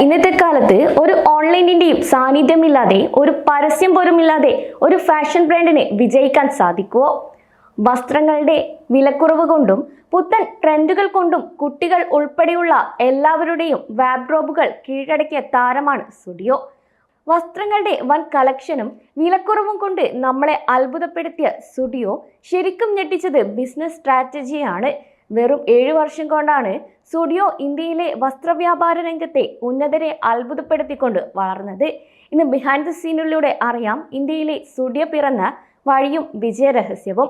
ഇന്നത്തെ കാലത്ത് ഒരു ഓൺലൈനിന്റെയും സാന്നിധ്യമില്ലാതെ ഒരു പരസ്യം പോലും ഇല്ലാതെ ഒരു ഫാഷൻ ബ്രാൻഡിനെ വിജയിക്കാൻ സാധിക്കുമോ വസ്ത്രങ്ങളുടെ വിലക്കുറവ് കൊണ്ടും പുത്തൻ ട്രെൻഡുകൾ കൊണ്ടും കുട്ടികൾ ഉൾപ്പെടെയുള്ള എല്ലാവരുടെയും വാബ്രോബുകൾ കീഴടക്കിയ താരമാണ് സുഡിയോ വസ്ത്രങ്ങളുടെ വൻ കളക്ഷനും വിലക്കുറവും കൊണ്ട് നമ്മളെ അത്ഭുതപ്പെടുത്തിയ സുഡിയോ ശരിക്കും ഞെട്ടിച്ചത് ബിസിനസ് സ്ട്രാറ്റജിയാണ് വെറും ഏഴു വർഷം കൊണ്ടാണ് സ്റ്റുഡിയോ ഇന്ത്യയിലെ വസ്ത്രവ്യാപാര രംഗത്തെ ഉന്നതരെ അത്ഭുതപ്പെടുത്തിക്കൊണ്ട് വളർന്നത്. ഇന്ന് ബിഹൈൻഡ് ദ സീനിലൂടെ അറിയാം ഇന്ത്യയിലെ സ്റ്റുഡിയോ പിറന്ന വഴിയും വിജയരഹസ്യവും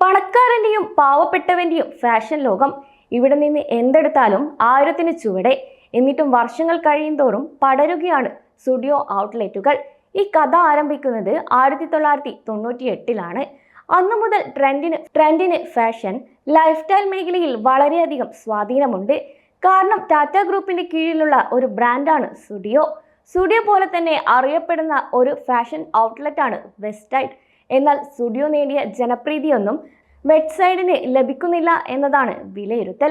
പണക്കാരന്റെയും പാവപ്പെട്ടവന്റെയും ഫാഷൻ ലോകം ഇവിടെ നിന്ന് എന്തെടുത്താലും ആയിരത്തിന് ചുവടെ. എന്നിട്ടും വർഷങ്ങൾ കഴിയുന്തോറും പടരുകയാണ് സ്റ്റുഡിയോ ഔട്ട്ലെറ്റുകൾ ഈ കഥ ആരംഭിക്കുന്നത് ആയിരത്തി തൊള്ളായിരത്തി തൊണ്ണൂറ്റി എട്ടിലാണ് അന്നു മുതൽ ട്രെൻഡിന് ട്രെൻഡിന് ഫാഷൻ ലൈഫ് സ്റ്റൈൽ മേഖലയിൽ വളരെയധികം സ്വാധീനമുണ്ട്. കാരണം ടാറ്റ ഗ്രൂപ്പിന്റെ കീഴിലുള്ള ഒരു ബ്രാൻഡാണ് സുഡിയോ. സുഡിയോ പോലെ തന്നെ അറിയപ്പെടുന്ന ഒരു ഫാഷൻ ഔട്ട്ലെറ്റാണ് വെസ്റ്റൈഡ് എന്നാൽ സുഡിയോ നേടിയ ജനപ്രീതിയൊന്നും വെബ്സൈഡിന് ലഭിക്കുന്നില്ല എന്നതാണ് വിലയിരുത്തൽ.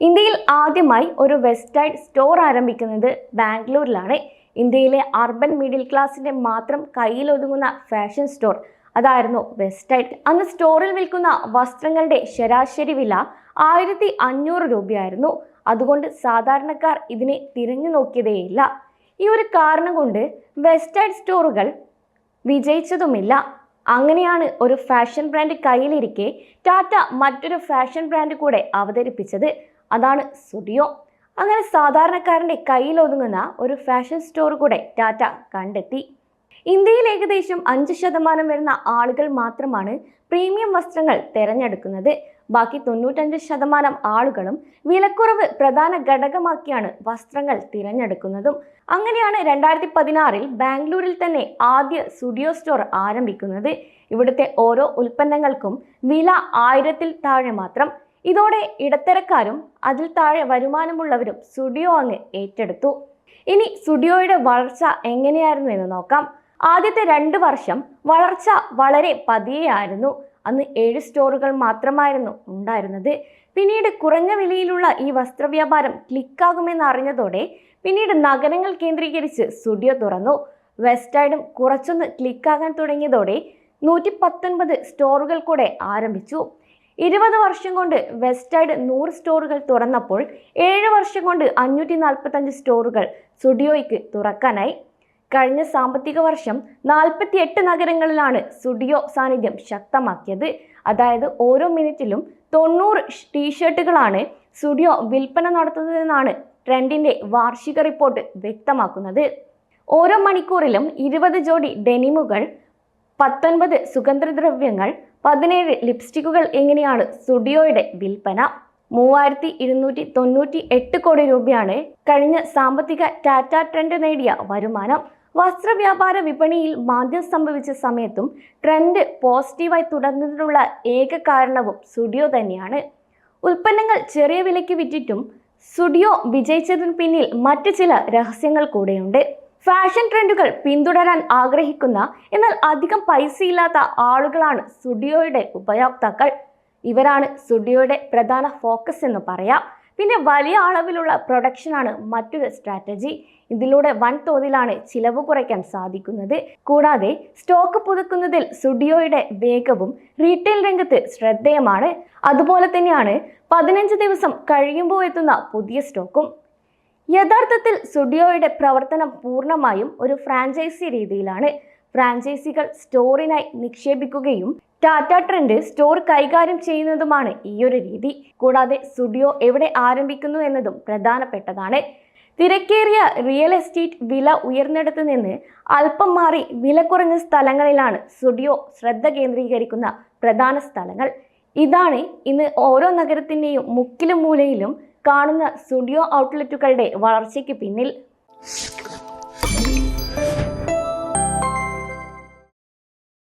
ഇന്ത്യയിൽ ആദ്യമായി ഒരു വെസ്റ്റൈഡ് സ്റ്റോർ ആരംഭിക്കുന്നത് ബാംഗ്ലൂരിലാണ്. ഇന്ത്യയിലെ അർബൻ മിഡിൽ ക്ലാസിന്റെ മാത്രം കയ്യിലൊതുങ്ങുന്ന ഫാഷൻ സ്റ്റോർ. അതായിരുന്നു വെസ്റ്റൈറ്റ് അന്ന് സ്റ്റോറിൽ വിൽക്കുന്ന വസ്ത്രങ്ങളുടെ ശരാശരി വില ആയിരത്തി അഞ്ഞൂറ് രൂപയായിരുന്നു. അതുകൊണ്ട് സാധാരണക്കാർ ഇതിനെ തിരഞ്ഞു നോക്കിയതേയില്ല. ഈ ഒരു കാരണം കൊണ്ട് വെസ്റ്റൈഡ് സ്റ്റോറുകൾ വിജയിച്ചതുമില്ല. അങ്ങനെയാണ് ഒരു ഫാഷൻ ബ്രാൻഡ് കയ്യിലിരിക്കെ ടാറ്റ മറ്റൊരു ഫാഷൻ ബ്രാൻഡ് കൂടെ അവതരിപ്പിച്ചത്. അതാണ് സ്റ്റുഡിയോ അങ്ങനെ സാധാരണക്കാരന്റെ കയ്യിലൊതുങ്ങുന്ന ഒരു ഫാഷൻ സ്റ്റോർ കൂടെ ടാറ്റ കണ്ടെത്തി. ഇന്ത്യയിൽ ഏകദേശം അഞ്ച് ശതമാനം വരുന്ന ആളുകൾ മാത്രമാണ് പ്രീമിയം വസ്ത്രങ്ങൾ തിരഞ്ഞെടുക്കുന്നത്. ബാക്കി തൊണ്ണൂറ്റഞ്ച് ശതമാനം ആളുകളും വിലക്കുറവ് പ്രധാന ഘടകമാക്കിയാണ് വസ്ത്രങ്ങൾ തിരഞ്ഞെടുക്കുന്നതും. അങ്ങനെയാണ് രണ്ടായിരത്തി പതിനാറിൽ ബാംഗ്ലൂരിൽ തന്നെ ആദ്യ സ്റ്റുഡിയോ സ്റ്റോർ ആരംഭിക്കുന്നത്. ഇവിടുത്തെ ഓരോ ഉൽപ്പന്നങ്ങൾക്കും വില ആയിരത്തിൽ താഴെ മാത്രം ഇതോടെ ഇടത്തരക്കാരും അതിൽ താഴെ വരുമാനമുള്ളവരും സ്റ്റുഡിയോ അങ്ങ് ഏറ്റെടുത്തു. ഇനി സ്റ്റുഡിയോയുടെ വളർച്ച എങ്ങനെയായിരുന്നു എന്ന് നോക്കാം. ആദ്യത്തെ രണ്ട് വർഷം വളർച്ച വളരെ പതിയെയായിരുന്നു. അന്ന് ഏഴ് സ്റ്റോറുകൾ മാത്രമായിരുന്നു ഉണ്ടായിരുന്നത്. പിന്നീട് കുറഞ്ഞ വിലയിലുള്ള ഈ വസ്ത്രവ്യാപാരം ക്ലിക്കാകുമെന്ന് അറിഞ്ഞതോടെ പിന്നീട് നഗരങ്ങൾ കേന്ദ്രീകരിച്ച് സ്റ്റുഡിയോ തുറന്നു. വെസ്റ്റൈഡും കുറച്ചൊന്ന് ക്ലിക്കാകാൻ തുടങ്ങിയതോടെ നൂറ്റി പത്തൊൻപത് സ്റ്റോറുകൾ കൂടെ ആരംഭിച്ചു. ഇരുപത് വർഷം കൊണ്ട് വെസ്റ്റൈഡ് നൂറ് സ്റ്റോറുകൾ തുറന്നപ്പോൾ ഏഴ് വർഷം കൊണ്ട് അഞ്ഞൂറ്റി നാൽപ്പത്തഞ്ച് സ്റ്റോറുകൾ സുഡിയോയ്ക്ക് തുറക്കാനായി. കഴിഞ്ഞ സാമ്പത്തിക വർഷം നാൽപ്പത്തി എട്ട് നഗരങ്ങളിലാണ് സുഡിയോ സാന്നിധ്യം ശക്തമാക്കിയത്. അതായത് ഓരോ മിനിറ്റിലും തൊണ്ണൂറ് ടീഷർട്ടുകളാണ് സുഡിയോ വിൽപ്പന നടത്തുന്നതെന്നാണ് ട്രെൻഡിന്റെ വാർഷിക റിപ്പോർട്ട് വ്യക്തമാക്കുന്നത്. ഓരോ മണിക്കൂറിലും ഇരുപത് ജോഡി ഡെനിമുകൾ പത്തൊൻപത് സുഗന്ധദ്രവ്യങ്ങൾ പതിനേഴ് ലിപ്സ്റ്റിക്കുകൾ എങ്ങനെയാണ് സുഡിയോയുടെ വിൽപ്പന? മൂവായിരത്തി ഇരുന്നൂറ്റി തൊണ്ണൂറ്റി എട്ട് കോടി രൂപയാണ് കഴിഞ്ഞ സാമ്പത്തിക ടാറ്റ ട്രെൻഡ് നേടിയ വരുമാനം. വസ്ത്രവ്യാപാര വിപണിയിൽ മാന്ദ്യം സംഭവിച്ച സമയത്തും ട്രെൻഡ് പോസിറ്റീവായി തുടർന്നതിനുള്ള ഏക കാരണവും സുഡിയോ തന്നെയാണ്. ഉൽപ്പന്നങ്ങൾ ചെറിയ വിലയ്ക്ക് വിറ്റിട്ടും സുഡിയോ വിജയിച്ചതിന് പിന്നിൽ മറ്റു ചില രഹസ്യങ്ങൾ കൂടെയുണ്ട്. ഫാഷൻ ട്രെൻഡുകൾ പിന്തുടരാൻ ആഗ്രഹിക്കുന്ന എന്നാൽ അധികം പൈസയില്ലാത്ത ആളുകളാണ് സുഡിയോയുടെ ഉപയോക്താക്കൾ. ഇവരാണ് സുഡിയോയുടെ പ്രധാന ഫോക്കസ് എന്ന് പറയാം. പിന്നെ വലിയ അളവിലുള്ള പ്രൊഡക്ഷനാണ് മറ്റൊരു സ്ട്രാറ്റജി ഇതിലൂടെ വൻതോതിലാണ് ചിലവ് കുറയ്ക്കാൻ സാധിക്കുന്നത്. കൂടാതെ സ്റ്റോക്ക് പുതുക്കുന്നതിൽ സുഡിയോയുടെ വേഗവും റീറ്റെയിൽ രംഗത്ത് ശ്രദ്ധേയമാണ്. അതുപോലെ തന്നെയാണ് പതിനഞ്ച് ദിവസം കഴിയുമ്പോൾ എത്തുന്ന പുതിയ സ്റ്റോക്കും യഥാർത്ഥത്തിൽ സ്റ്റുഡിയോയുടെ പ്രവർത്തനം പൂർണമായും ഒരു ഫ്രാഞ്ചൈസി രീതിയിലാണ്. ഫ്രാഞ്ചൈസികൾ സ്റ്റോറിനായി നിക്ഷേപിക്കുകയും ടാറ്റ ട്രെൻഡ് സ്റ്റോർ കൈകാര്യം ചെയ്യുന്നതുമാണ് ഈയൊരു രീതി. കൂടാതെ സ്റ്റുഡിയോ എവിടെ ആരംഭിക്കുന്നു എന്നതും പ്രധാനപ്പെട്ടതാണ്. തിരക്കേറിയ റിയൽ എസ്റ്റേറ്റ് വില ഉയർന്നിടത്ത് നിന്ന് അല്പം മാറി വില കുറഞ്ഞ സ്ഥലങ്ങളിലാണ് സ്റ്റുഡിയോ ശ്രദ്ധ കേന്ദ്രീകരിക്കുന്ന പ്രധാന സ്ഥലങ്ങൾ. ഇതാണ് ഇന്ന് ഓരോ നഗരത്തിന്റെയും മുക്കിലും മൂലയിലും കാണുന്ന സ്റ്റുഡിയോ ഔട്ട്ലെറ്റുകളുടെ വളർച്ചയ്ക്ക് പിന്നിൽ.